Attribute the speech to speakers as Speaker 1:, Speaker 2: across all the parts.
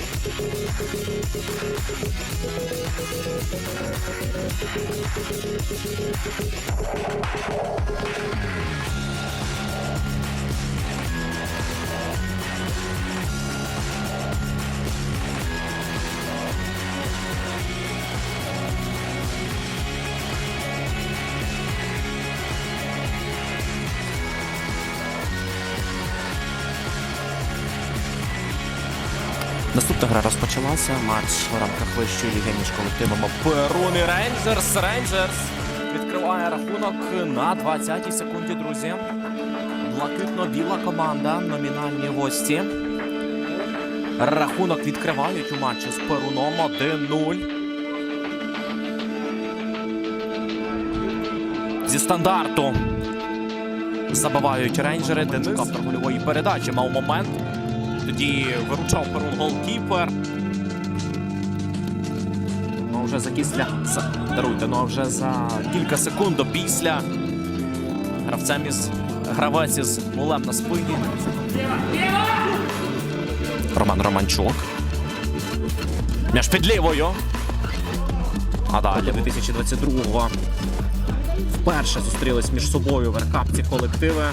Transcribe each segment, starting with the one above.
Speaker 1: Thank you. Наступна гра розпочалася. Матч в рамках вищої ліги між колективами Перун Рейнджерс. Рейнджерс відкриває рахунок на 20-й секунді, друзі. Блакитно-біла команда, номінальні гості. Рахунок відкривають у матчі з Перуном 1-0. Зі стандарту забивають рейнджери. Денис автор передачі мав момент. Тоді виручав Перун голкіпер. Ну, вже за кісля. за- Даруйте, ну а вже за кілька секунд після. Гравцем із гравець із мулем на спині. Роман Романчук. М'яч під лівою. А далі 2022-го вперше зустрілись між собою в Еркапці колективи.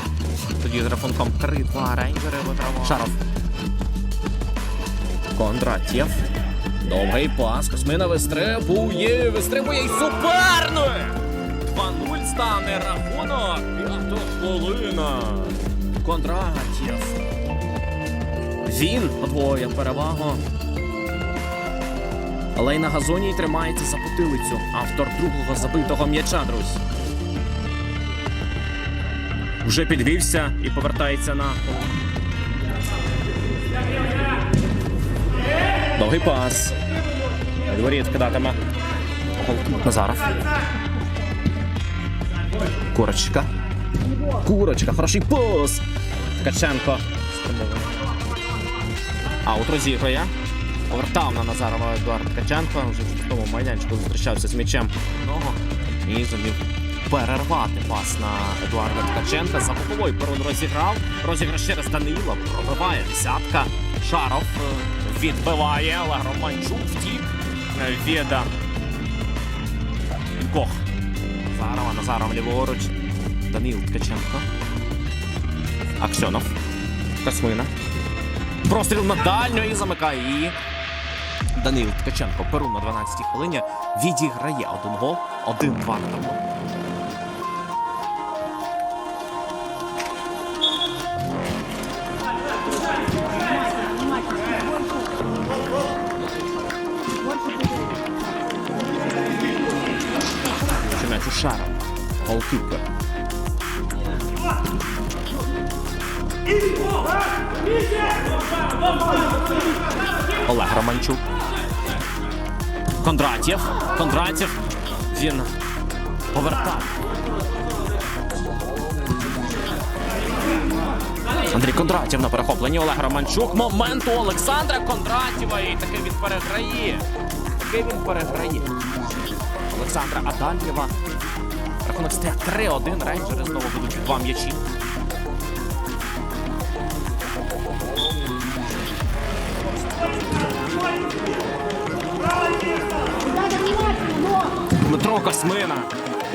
Speaker 1: Тоді з рахунком 3-2 рейнджери вигравали. Шаров. Кондратєв. Довгий пас. Космина вистрибує. Вистрибує і суперник! 2-0 стане рахунок. П'ята хвилина. Кондратєв. Він подвоює перевагу. Але й на газоні тримається за потилицю. Автор другого забитого м'яча, друзі. Вже підвівся і повертається на Довгий пас. Дворіт кидатиме. Назаров. Курочка. Курочка. Хороший пас. Ткаченко. Аут розіграє. Повертав на Назарова Едуард Ткаченко. Вже в тому майданчику зустрічався з м'ячем. І зумів перервати пас на Едуарда Ткаченка. За боковий перун розіграв. Розіграш через Данила. Пробиває десятка. Шаров е, відбиває, але Романчук втік від Кох. Назарова, Назаров ліворуч. Данил Ткаченко. Аксьонов. Космина. Простріл на дальню і замикає її. Данил Ткаченко Перун на 12-й хвилині відіграє один гол, один-два. М'яч у. Голкіпер. Олег Романчук. Кондратєв. Кондратєв. Він повертав. Андрій Кондратєв на перехопленні. Олег Романчук. Момент у Олександра Кондратєва. І таки він переграє. Таки він переграє. Олександра Адальєва. Рахунок стає 3-1. Рейнджери знову будуть два м'ячі. Дмитро Космина.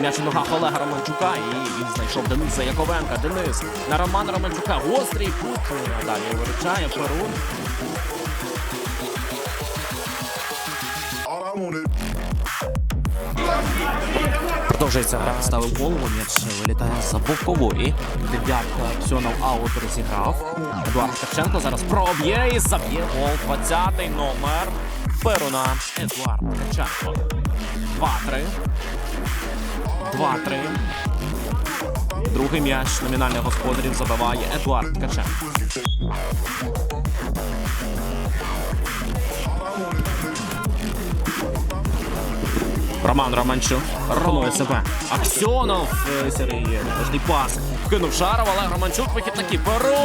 Speaker 1: М'яч у ногах Олега Романчука. І він знайшов Дениса Яковенка. Денис на Романа Романчука. Гострий кут. Далі виручає Перун. Продовжується гра. Ставив голову, м'яч вилітає за бокової. Дев'ятка Аксьонов аут розіграв. Едуард Ткаченко зараз проб'є і заб'є гол. 20-й номер Перуна. Едуард Ткаченко. 2-3. 2-3. Другий м'яч номінальних господарів забиває Едуард Ткаченко. Роман Романчук ронує себе. Аксьонов е, Сергій Важний пас. Кинув Шаров, але Романчук вихід на кіперу.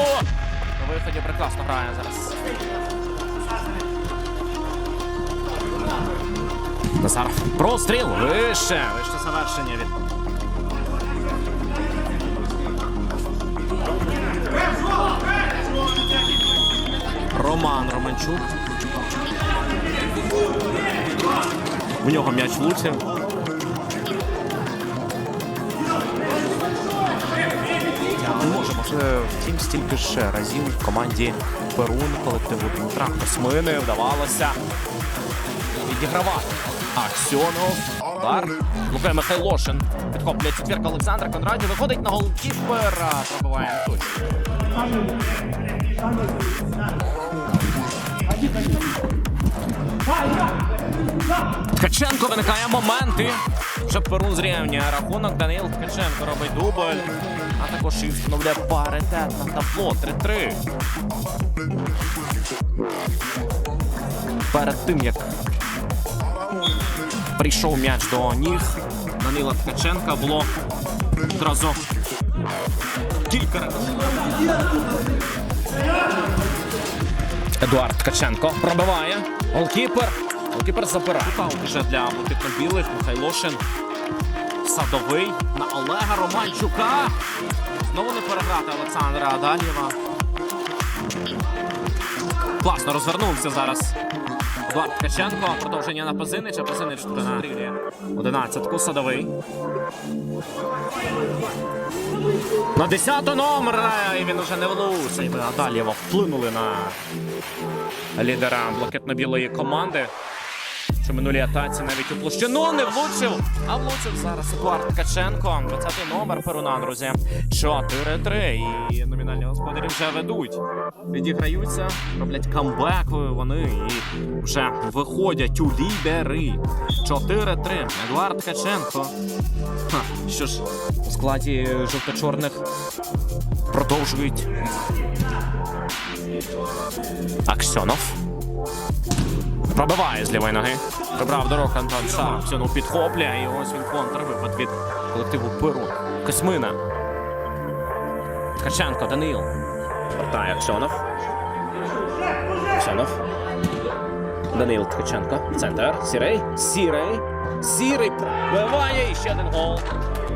Speaker 1: На виході прекрасно грає зараз. Назаров. Простріл. Вище. Вище завершення від. Роман Романчук. В нього м'яч влучив.
Speaker 2: Втім, стільки ж разів в команді Перун колективу Дмитра Космини вдавалося відігравати. Аксьонов. Удар.
Speaker 1: Лукає Михайлошин. Підхоплює четвірка Олександра Кондратів. Виходить на голкіпера. Пробиває не точно. Ткаченко виникає моменти. Вже Перун зрівнює рахунок. Даниїл Ткаченко робить дубль. А також і встановлює паритет на табло 3-3. Перед тим, як прийшов м'яч до ніг Данила Ткаченка, було одразу кілька разів. Едуард Ткаченко пробиває. Голкіпер. Голкіпер забирає. Вже для блакитно-білих. Михайлошин. Садовий на Олега Романчука. Знову не переграти Олександра Адалєва. Класно розвернувся зараз. Едуард Ткаченко. Продовження на Пазинича. Пазинич тут настрілює. Одинадцятку садовий. На 10 номер і він уже не влучив. А далі його вплинули на лідера блакитно-білої команди. Що в минулій атаці навіть у площину не влучив, а влучив зараз Едуард Ткаченко. 20-й номер Перуна, друзі. 4-3. І номінальні господарі вже ведуть. Відіграються, роблять камбек вони і вже виходять у лідери. 4-3. Едуард Ткаченко. Ха, що ж, у складі жовто-чорних продовжують. Аксьонов. Пробиває з лівої ноги. Прибрав дорогу Антон Шар. Аксьонов підхоплює. І ось він контрвипад від колективу Перун. Космина. Ткаченко, Данил. Вертає Аксьонов. Аксьонов. Данил Ткаченко. Центр. Сірей. Сірей. Сірий пробиває. І ще один гол.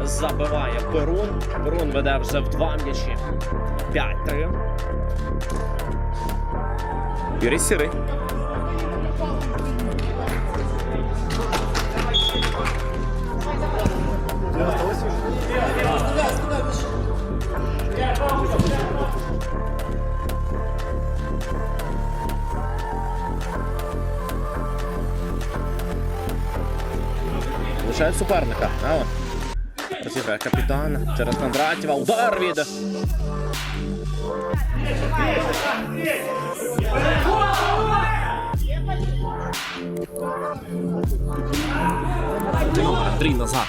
Speaker 1: Забиває Перун. Перун веде вже в два м'ячі. 5-3. Юрій Сірий. Лишає суперника. А от. Розіграє капітан через Кондратєва. Удар від. Андрій Назар.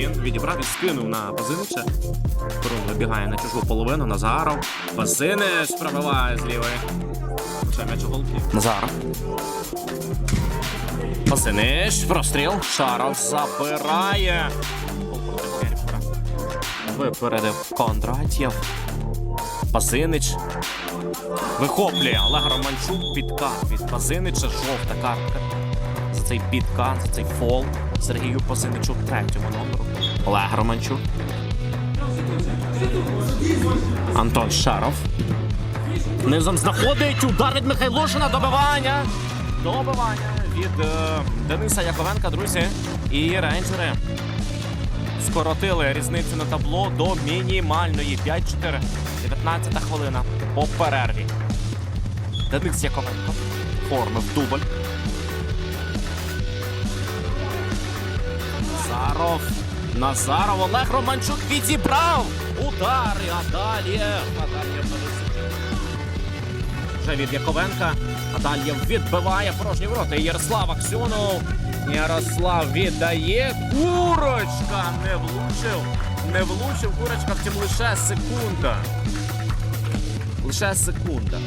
Speaker 1: Він, відібрав і скинув на Пазинича. Перун вибігає на чужу половину. Назаров. Пазинич пробиває з лівої. Ще м'яч у голки. Назаров. Пазинич. Простріл. Шаров забирає. Випередив Кондратєв. Пазинич. Вихоплює Олег Романчук підкат від Пазинича. Жовта картка. За цей підкат, за цей фол. Сергію Пазиничу третьому номеру. Олег Романчук. Антон Шаров. Низом знаходить удар від Михайлошина. Добивання. Добивання від е, Дениса Яковенка, друзі. І рейнджери скоротили різницю на табло до мінімальної 5-4. 19 хвилина по перерві. Денис Яковенко оформив дубль. Назаров. Назаров Олег Романчук відібрав. Удари, а далі. Вже від Яковенка. Адалєв відбиває порожні ворота. Ярослав Аксьонов. Ярослав віддає. Курочка не влучив. Не влучив курочка, втім лише секунда. Лише секунда.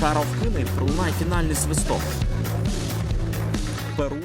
Speaker 1: Шаров кине і пролунає фінальний свисток. Перу.